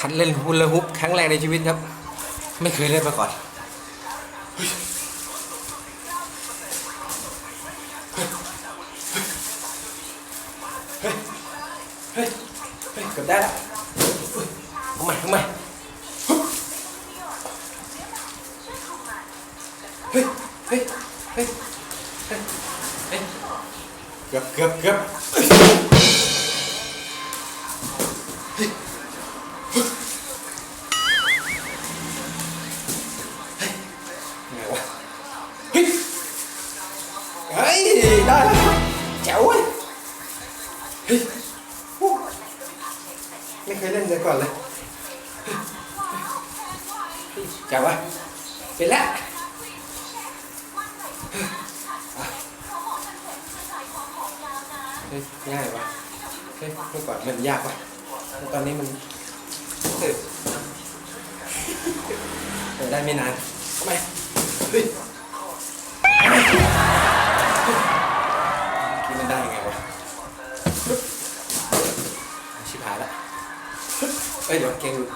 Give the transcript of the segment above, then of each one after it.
หัดเล่นฮูลาฮุปครั้งแรกในชีวิตครับ ไม่เคยเล่นมาก่อนเฮ้ยเฮ้ยเฮ้ยเกือบได้แล้วทำไมทำไมเฮ้ยเฮ้ยเฮ้ยเฮ้ยเฮ้ยเกือบเกือบเกือบ เฮ้ย ได้แล้วแจ๋วเว้ยเฮ้ยไม่เคยเล่นเลยก่อนเลยเฮ้ยเฮ้ยแจ๋ววะเป็นแล้วเฮ้ยง่ายวะเฮ้ยเมื่อก่อนมันยากวะแล้วตอนนี้มันเออได้ไม่นาน เฮ้ยเดี๋ยวเก่งหลุด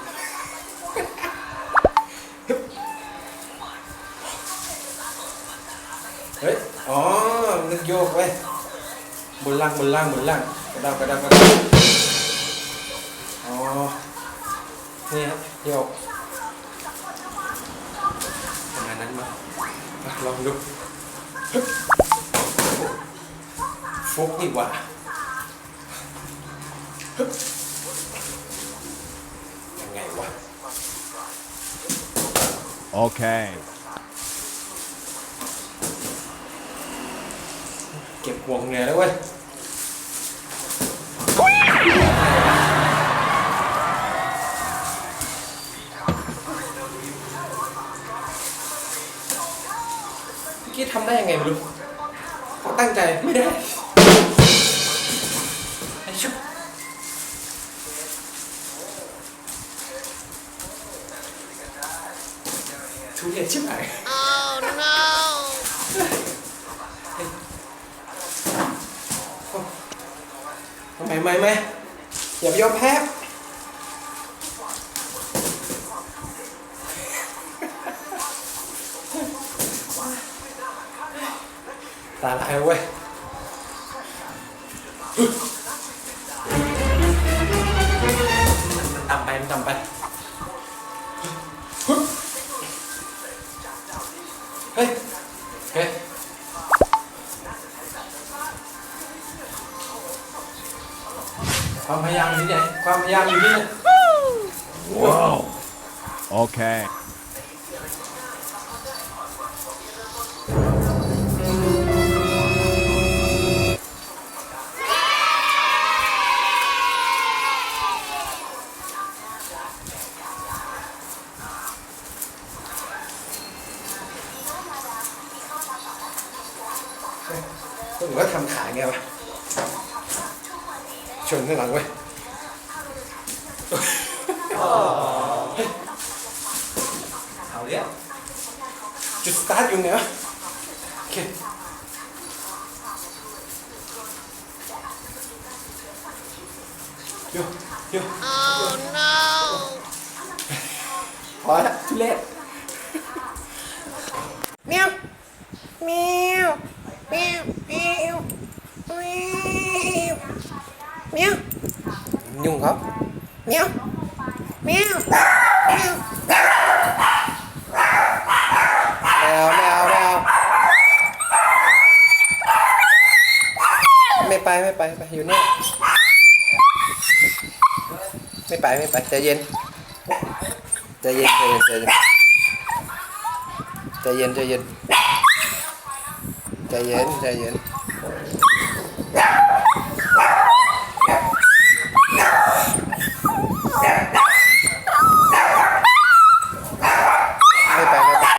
เฮ้ย อ๋อ นึกโยกเว้ยบนล่างบนล่างบนล่างกระดาวกระดาวกระดาวอ๋อ นี่ฮะโยกประมาณนั้นมาอะลองดูฮึบฟุกดีกว่าฮึบยังไงวะ Okay. เก็บห่วงเหนื่อยแล้วเว้ย เมื่อกี้ทำได้ยังไงไม่รู้เขาตั้งใจไม่ได้ ทุเรียนชิบหาย Oh no! ทำไมไม่ไม่อย่าไปยอมแพ้ตาลายเว้ยมันต่ำไปมันต่ำไป ความพยายามอยู่ที่ไหนความพยายามอยู่ที่ไหน Whoa. Okay. ผมก็ทำขาไงวะ ชนข้างหลังไว้ยเอาเลี้ยจุดสตาร์ทอยู่เนี่ยโอเคเดี๋ยวเดี๋ยว oh no พอแล้วทุเรศเมียวเมียวเมียวเมียวเมียว เมียวยุ่งครับ Meow! Meow! Meow! แมวแมวแมวไม่ไปไม่ไปไปอยู่นี่ไม่ไปไม่ไปใจเย็นใจเย็นใจเย็นใจเย็นใจเย็นใจเย็นใจเย็นใจเย็น